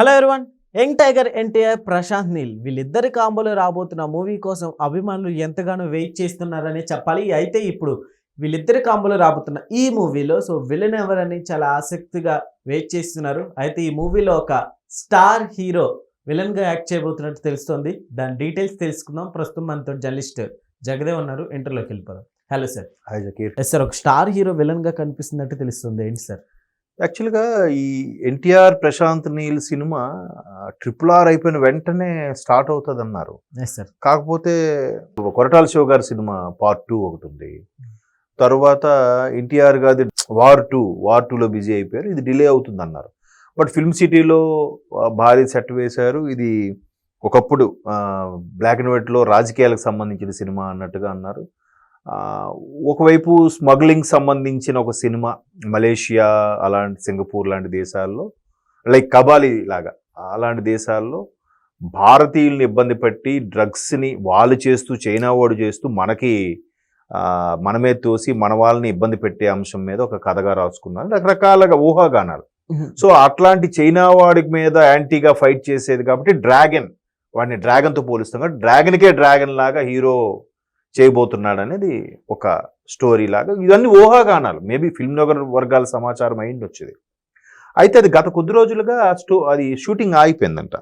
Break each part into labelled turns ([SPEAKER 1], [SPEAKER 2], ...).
[SPEAKER 1] Hello everyone young tiger NTR Prashanth Neel వీళ్ళిద్దరి కాంబోలో రాబోతున్న మూవీ కోసం అభిమానులు ఎంతగానో వెయిట్ చేస్తున్నారని చెప్పాలి. అయితే ఇప్పుడు వీళ్ళిద్దరి కాంబోలో రాబోతున్న ఈ మూవీలో సో విలన్ ఎవరని చాలా ఆసక్తిగా వెయిట్ చేస్తున్నారు. అయితే ఈ మూవీలో ఒక స్టార్ హీరో విలన్గా యాక్ట్ చేయబోతున్నట్టు తెలుస్తోంది. దాని డీటెయిల్స్ తెలుసుకుందాం. ప్రస్తుతం మనతో జర్నలిస్ట్ జగదేవ్ ఉన్నారు. ఇంటర్లోకి వెళ్ళిపోదాం. Hello sir
[SPEAKER 2] hi Zakir
[SPEAKER 1] yes sir ఒక స్టార్ హీరో విలన్గా కనిపిస్తున్నట్టు తెలుస్తుంది. ఏంటి సార్
[SPEAKER 2] యాక్చువల్గా ఈ NTR Prashanth Neel cinema triple R అయిపోయిన వెంటనే స్టార్ట్ అవుతుంది అన్నారు
[SPEAKER 1] సార్
[SPEAKER 2] కాకపోతే కొరటాల శివ గారి సినిమా పార్ట్ టూ ఒకటి ఉంది. తర్వాత ఎన్టీఆర్ గారి వార్ టూ వార్ టూలో బిజీ అయిపోయారు. ఇది డిలే అవుతుంది అన్నారు బట్ ఫిల్మ్ సిటీలో భారీ సెట్ వేశారు. ఇది ఒకప్పుడు బ్లాక్ అండ్ వైట్లో రాజకీయాలకు సంబంధించిన సినిమా అన్నట్టుగా అన్నారు. ఒకవైపు స్మగ్లింగ్ సంబంధించిన ఒక సినిమా మలేషియా అలాంటి సింగపూర్ లాంటి దేశాల్లో లైక్ కబాలి లాగా అలాంటి దేశాల్లో భారతీయుల్ని ఇబ్బంది పెట్టి డ్రగ్స్ని వాళ్ళు చేస్తూ చైనా వాడు చేస్తూ మనకి మనమే తోసి మన వాళ్ళని ఇబ్బంది పెట్టే అంశం మీద ఒక కథగా రాసుకున్నారు. రకరకాలుగా ఊహాగానాలు. సో అట్లాంటి చైనా వాడి మీద యాంటీగా ఫైట్ చేసేది కాబట్టి డ్రాగన్ వాడిని డ్రాగన్తో పోలుస్తాం కాబట్టి డ్రాగన్కే డ్రాగన్ లాగా హీరో చేయబోతున్నాడు అనేది ఒక స్టోరీ లాగా. ఇవన్నీ ఊహాగానాలు. మేబీ ఫిల్మ్ నగర్ వర్గాల సమాచారం అయింది వచ్చేది. అయితే అది గత కొద్ది రోజులుగా స్టో అది షూటింగ్ ఆగిపోయిందంట.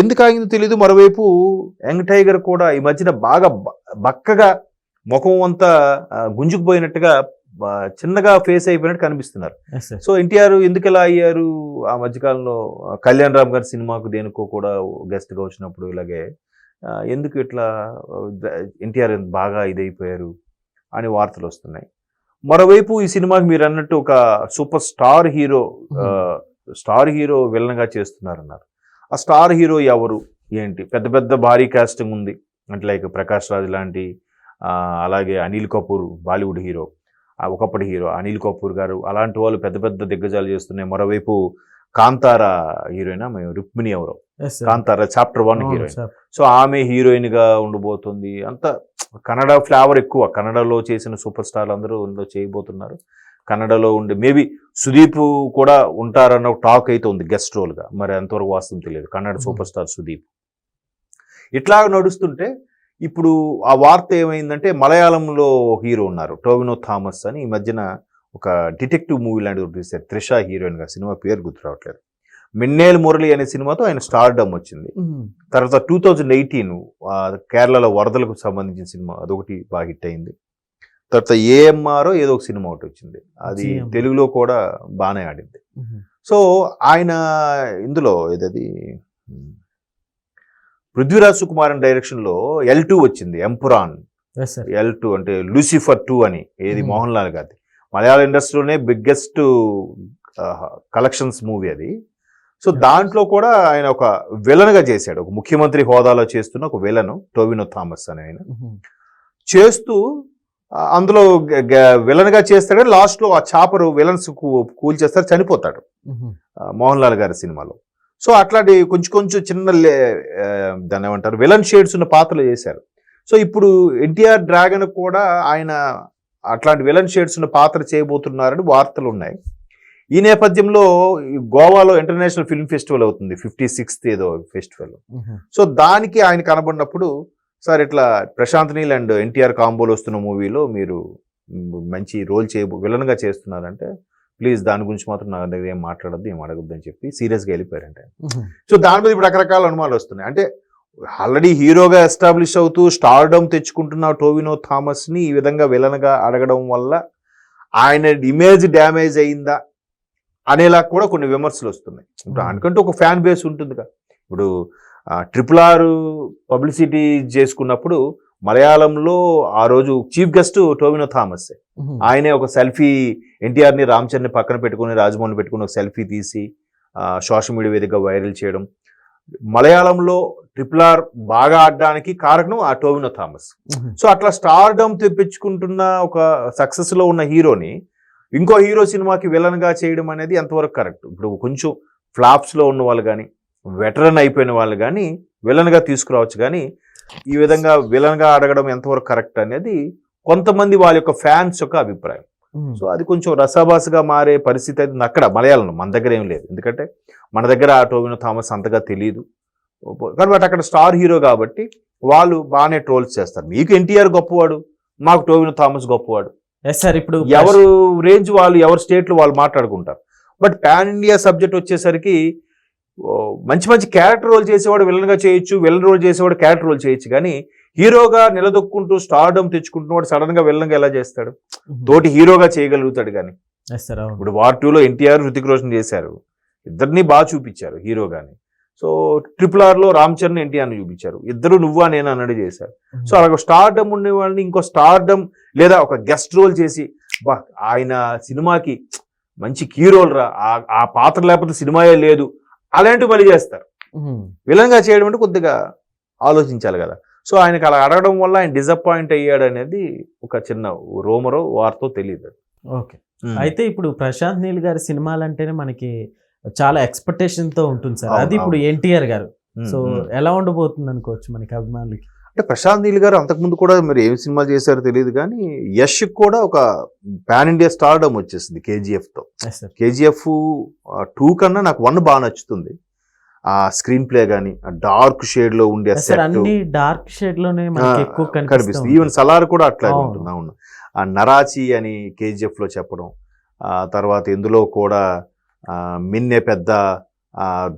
[SPEAKER 2] ఎందుకు ఆగిందో తెలియదు మరోవైపు యంగ్ టైగర్ కూడా ఈ మధ్యన బాగా బక్కగా ముఖం అంతా గుంజుకుపోయినట్టుగా చిన్నగా ఫేస్ అయిపోయినట్టు కనిపిస్తున్నారు. సో ఎన్టీఆర్ ఎందుకు ఎలా అయ్యారు? ఆ మధ్యకాలంలో కళ్యాణ్ రామ్ గారి సినిమాకు దేనికో కూడా గెస్ట్గా వచ్చినప్పుడు ఇలాగే ఎందుకు ఇట్లా ఎన్టీఆర్ బాగా ఇదైపోయారు అని వార్తలు వస్తున్నాయి. మరోవైపు ఈ సినిమాకి మీరు అన్నట్టు ఒక super star hero star hero విలన్గా చేస్తున్నారన్నారు. ఆ స్టార్ హీరో ఎవరు? ఏంటి? పెద్ద పెద్ద భారీ కాస్టింగ్ ఉంది. అంటే లైక్ ప్రకాష్ రాజ్ లాంటి అలాగే అనిల్ కపూర్ బాలీవుడ్ హీరో. ఒకప్పటి హీరో అనిల్ కపూర్ గారు. అలాంటి వాళ్ళు పెద్ద పెద్ద దిగ్గజాలు చేస్తున్నాయి. మరోవైపు కాంతార హీరోయిన్? మేము రుక్మిణి ఎవరో. Kantara chapter one heroine. So ఆమె హీరోయిన్గా ఉండబోతుంది అంత కన్నడ ఫ్లేవర్ ఎక్కువ. కన్నడలో చేసిన సూపర్ స్టార్లు అందరూ ఇందులో చేయబోతున్నారు. కన్నడలో ఉండే మేబీ సుదీప్ కూడా ఉంటారన్న టాక్ అయితే ఉంది గెస్ట్ రోల్గా మరి ఎంతవరకు వాస్తవం తెలియదు. Kannada
[SPEAKER 1] Mhm.
[SPEAKER 2] Super star Sudeep. ఇట్లా నడుస్తుంటే ఇప్పుడు ఆ వార్త ఏమైందంటే మలయాళంలో హీరో ఉన్నారు. టోవినో థామస్ అని. ఈ మధ్యన ఒక డిటెక్టివ్ మూవీ లాంటిది ఒకటి తీశారు. త్రిష హీరోయిన్గా సినిమా పేరు గుర్తు రావట్లేదు. మిన్నేల్ మురళి అనే సినిమాతో ఆయన స్టార్డమ్ వచ్చింది. తర్వాత టూ థౌజండ్ ఎయిటీన్ కేరళలో వరదలకు సంబంధించిన సినిమా అదొకటి బాగా హిట్ అయింది. తర్వాత ఏఎంఆర్ ఏదో ఒక సినిమా ఒకటి వచ్చింది. అది. తెలుగులో కూడా బాగానే ఆడింది. సో ఆయన ఇందులో ఏదది? పృథ్వీరాజ్ సుకుమారన్ డైరెక్షన్లో ఎల్ టూ వచ్చింది ఎంపురాన్ ఎల్ టూ అంటే లూసిఫర్ టూ అని ఏది. మోహన్ లాల్ గారి మలయాళ ఇండస్ట్రీలోనే బిగ్గెస్ట్ కలెక్షన్స్ మూవీ అది. సో. దాంట్లో కూడా ఆయన ఒక విలన్గా చేశాడు. ఒక ముఖ్యమంత్రి హోదాలో చేస్తున్న ఒక విలను టోవినో థామస్ అని ఆయన. చేస్తూ అందులో విలన్గా చేస్తాడు లాస్ట్లో ఆ చాపరు విలన్స్ కూల్ చేస్తారు చనిపోతాడు. మోహన్ లాల్ గారి సినిమాలో. సో అట్లాంటి కొంచెం కొంచెం చిన్న దాన్ని ఏమంటారు విలన్ షేడ్స్ ఉన్న పాత్రలు చేశారు. సో ఇప్పుడు ఎన్టీఆర్ డ్రాగన్ కూడా ఆయన అట్లాంటి విలన్ షేడ్స్ ఉన్న పాత్ర చేయబోతున్నారని వార్తలు ఉన్నాయి ఈ నేపథ్యంలో ఈ గోవాలో ఇంటర్నేషనల్ ఫిల్మ్ ఫెస్టివల్ అవుతుంది ఫిఫ్టీ సిక్స్త్ ఏదో ఫెస్టివల్. సో దానికి ఆయన కనబడినప్పుడు సార్ ఇట్లా ప్రశాంత్ నీల్ అండ్ ఎన్టీఆర్ కాంబోలు వస్తున్న మూవీలో మీరు మంచి రోల్ చేయబో విలన్గా చేస్తున్నారంటే ప్లీజ్ దాని గురించి మాత్రం నా దగ్గర ఏం మాట్లాడద్దు ఏం అడగద్దు అని చెప్పి సీరియస్గా వెళ్ళిపోయారంటే సో దాని మీద ఇప్పుడు రకరకాల అనుమానాలు వస్తున్నాయి. అంటే ఆల్రెడీ హీరోగా ఎస్టాబ్లిష్ అవుతూ స్టార్డమ్ తెచ్చుకుంటున్న టోవినో థామస్ని ఈ విధంగా విలన్గా అడగడం వల్ల ఆయన ఇమేజ్ డ్యామేజ్ అయిందా అనేలా కూడా కొన్ని విమర్శలు వస్తున్నాయి. ఇప్పుడు. ఆయనకంటూ ఒక ఫ్యాన్ బేస్ ఉంటుందిగా. ఇప్పుడు ట్రిపుల్ ఆర్ పబ్లిసిటీ చేసుకున్నప్పుడు మలయాళంలో ఆ రోజు చీఫ్ గెస్ట్ టోవినో థామస్. ఆయనే ఒక సెల్ఫీ ఎన్టీఆర్ని రామ్ చరణ్ని పక్కన పెట్టుకుని రాజమౌళిని పెట్టుకుని ఒక సెల్ఫీ తీసి సోషల్ మీడియా వేదికగా వైరల్ చేయడం. మలయాళంలో ట్రిపుల్ ఆర్ బాగా ఆడడానికి కారణం ఆ టోవినో థామస్. సో అట్లా స్టార్డమ్ తెప్పించుకుంటున్న ఒక సక్సెస్లో ఉన్న హీరోని ఇంకో హీరో సినిమాకి విలన్గా చేయడం అనేది ఎంతవరకు కరెక్ట్ ఇప్పుడు కొంచెం ఫ్లాప్స్లో ఉన్న వాళ్ళు కానీ వెటరన్ అయిపోయిన వాళ్ళు కానీ విలన్గా తీసుకురావచ్చు కానీ ఈ విధంగా విలన్గా అడగడం ఎంతవరకు కరెక్ట్ అనేది కొంతమంది వాళ్ళ యొక్క ఫ్యాన్స్ యొక్క అభిప్రాయం. సో అది కొంచెం రసాభాసగా మారే పరిస్థితి అయితే అక్కడ మలయాళం మన దగ్గర ఏం లేదు. ఎందుకంటే మన దగ్గర ఆ టోవినో థామస్ అంతగా తెలియదు కాబట్టి అక్కడ స్టార్ హీరో కాబట్టి వాళ్ళు బాగానే ట్రోల్స్ చేస్తారు. మీకు ఎన్టీఆర్ గొప్పవాడు మాకు టోవినో థామస్ గొప్పవాడు.
[SPEAKER 1] ఎస్ సార్ ఇప్పుడు
[SPEAKER 2] ఎవరు రేంజ్ వాళ్ళు ఎవరి స్టేట్లు వాళ్ళు మాట్లాడుకుంటారు. బట్ పాన్ ఇండియా సబ్జెక్ట్ వచ్చేసరికి మంచి మంచి క్యారెక్టర్ రోల్ చేసేవాడు విలన్గా చేయొచ్చు విలన్ రోల్ చేసేవాడు క్యారెక్టర్ రోల్ చేయొచ్చు. కానీ హీరోగా నిలదొక్కుంటూ స్టార్డమ్ తెచ్చుకుంటున్నవాడు సడన్గా విలన్గా ఎలా చేస్తాడు? తోటి హీరోగా చేయగలుగుతాడు కానీ. ఇప్పుడు వార్ టూలో ఎన్టీఆర్ హృతిక్ రోషన్ చేశారు. ఇద్దరిని బాగా చూపించారు హీరోగాని సో ట్రిపుల్ ఆర్లో రామ్ చరణ్ ఎన్టీఆర్ని చూపించారు. ఇద్దరు నువ్వా నేను అన్నట్టు చేశారు. సో అలాగ స్టార్డమ్ ఉండే వాళ్ళని ఇంకో స్టార్డమ్ లేదా ఒక గెస్ట్ రోల్ చేసి బా ఆయన సినిమాకి మంచి కీ రోల్ రా ఆ- పాత్ర లేకపోతే సినిమాయే లేదు అలాంటివి మళ్ళీ చేస్తారు.
[SPEAKER 1] ఉమ్.
[SPEAKER 2] విలన్గా చేయడం అంటే కొద్దిగా ఆలోచించాలి కదా. సో ఆయనకి అలా అడగడం వల్ల ఆయన డిసప్పాయింట్ అయ్యాడు అనేది ఒక చిన్న రోమరో వార్తో తెలియదు
[SPEAKER 1] ఓకే. అయితే ఇప్పుడు ప్రశాంత్ నీల్ గారి సినిమాలు అంటేనే మనకి చాలా ఎక్స్పెక్టేషన్తో ఉంటుంది సార్. అది ఇప్పుడు. ఎన్టీఆర్ గారు. సో. ఎలా ఉండబోతుంది అనుకోవచ్చు మనకి అభిమానులకి?
[SPEAKER 2] అంటే ప్రశాంత్ నీల్ గారు అంతకుముందు కూడా మరి ఏం సినిమాలు చేశారో తెలియదు కానీ యష్ కూడా ఒక పాన్ ఇండియా స్టార్డమ్ వచ్చేసింది కేజీఎఫ్తో
[SPEAKER 1] ఎస్ సార్
[SPEAKER 2] కేజీఎఫ్ టూ కన్నా నాకు వన్ బాగా నచ్చుతుంది. ఆ స్క్రీన్ ప్లే కానీ ఆ డార్క్ షేడ్లో ఉండే
[SPEAKER 1] అన్ని డార్క్ షేడ్లోనే మనకి
[SPEAKER 2] ఆ,
[SPEAKER 1] ఎక్కువ
[SPEAKER 2] కనిపిస్తుంది ఈవెన్ సలార్ కూడా
[SPEAKER 1] అవును.
[SPEAKER 2] ఉంటుంది అవును. ఆ నరాచి అని కేజీఎఫ్లో చెప్పడం ఆ తర్వాత ఇందులో కూడా మిన్నె పెద్ద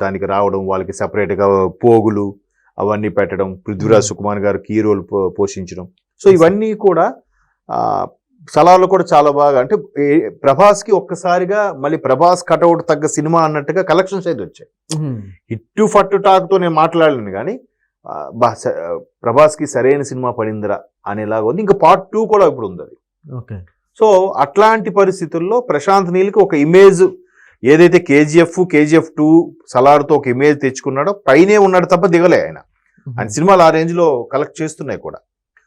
[SPEAKER 2] దానికి రావడం వాళ్ళకి separate గా పోగులు అవన్నీ పెట్టడం పృథ్వీరాజ్. సుకుమార్ గారు కీ రోల్ పోషించడం. సో ఇవన్నీ కూడా ఆ, సలార్లో కూడా చాలా బాగా అంటే ప్రభాస్కి ఒక్కసారిగా మళ్ళీ ప్రభాస్ కటౌట్ తగ్గ సినిమా అన్నట్టుగా కలెక్షన్స్ అయితే వచ్చాయి. ఇట్టు ఫట్టు టాక్తో నేను మాట్లాడలేను కానీ బా ప్రభాస్కి సరైన సినిమా పడిందిరా అనేలాగా ఉంది. ఇంకా పార్ట్ టూ కూడా ఇప్పుడు ఉంది అది.
[SPEAKER 1] ఓకే.
[SPEAKER 2] సో అట్లాంటి పరిస్థితుల్లో ప్రశాంత్ నీల్కి ఒక ఇమేజ్ ఏదైతే కేజీఎఫ్ కేజీఎఫ్ టూ సలార్తో ఒక ఇమేజ్ తెచ్చుకున్నాడో పైనే ఉన్నాడు తప్ప దిగలే ఆయన. ఆయన సినిమాలు ఆ రేంజ్లో కలెక్ట్ చేస్తున్నాయి కూడా.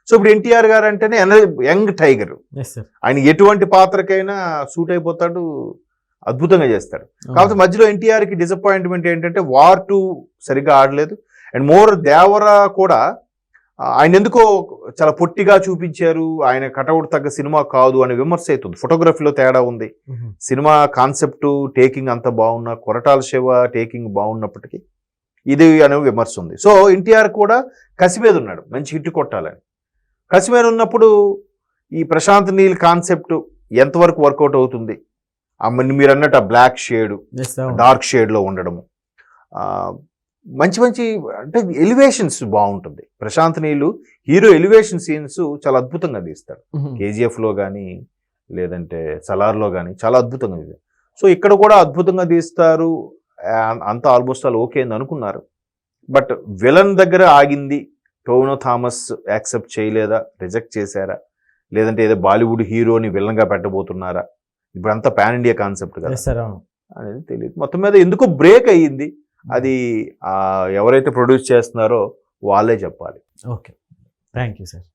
[SPEAKER 2] సో ఇప్పుడు ఎన్టీఆర్ గారు అంటేనే యంగ్ టైగర్. ఆయన ఎటువంటి పాత్రకైనా సూట్ అయిపోతాడు అద్భుతంగా చేస్తాడు. కాకపోతే మధ్యలో ఎన్టీఆర్కి డిసప్పాయింట్మెంట్ ఏంటంటే వార్ టూ సరిగ్గా ఆడలేదు. అండ్ మోర్ దేవరా కూడా ఆయన ఎందుకో చాలా పొట్టిగా చూపించారు. ఆయన కటౌట్ తగ్గ సినిమా కాదు అనే విమర్శ అవుతుంది ఫోటోగ్రఫీలో తేడా ఉంది. సినిమా కాన్సెప్ట్ టేకింగ్ అంత బాగున్నా కొరటాల శివ టేకింగ్ బాగున్నప్పటికీ ఇది అనే విమర్శ ఉంది. సో ఎన్టీఆర్ కూడా కసి మీద ఉన్నాడు. మంచి హిట్ కొట్టాలని. కసి మీద ఉన్నప్పుడు ఈ ప్రశాంత్ నీల్ కాన్సెప్ట్ ఎంతవరకు వర్కౌట్ అవుతుంది? మీరు అన్నట్టు ఆ బ్లాక్ షేడ్ డార్క్ షేడ్లో ఉండడము. మంచి మంచి అంటే ఎలివేషన్స్ బాగుంటుంది. ప్రశాంత్ నీళ్ళు హీరో ఎలివేషన్ సీన్స్ చాలా అద్భుతంగా తీస్తాడు. కేజీఎఫ్లో కానీ లేదంటే సలార్లో కానీ చాలా అద్భుతంగా తీస్తారు సో ఇక్కడ కూడా అద్భుతంగా తీస్తారు. అంతా ఆల్మోస్ట్ ఆల్ ఓకే అని అనుకున్నారు. బట్ విలన్ దగ్గర ఆగింది. టోనో థామస్ యాక్సెప్ట్ చేయలేదా? రిజెక్ట్ చేశారా? లేదంటే ఏదో బాలీవుడ్ హీరోని విలన్గా పెట్టబోతున్నారా? ఇప్పుడు అంతా పాన్ ఇండియా కాన్సెప్ట్ కదా. అనేది తెలియదు మొత్తం మీద ఎందుకో బ్రేక్ అయ్యింది. అది ఆ, ఎవరైతే ప్రొడ్యూస్ చేస్తున్నారో వాళ్ళే చెప్పాలి.
[SPEAKER 1] ఓకే. Thank you sir.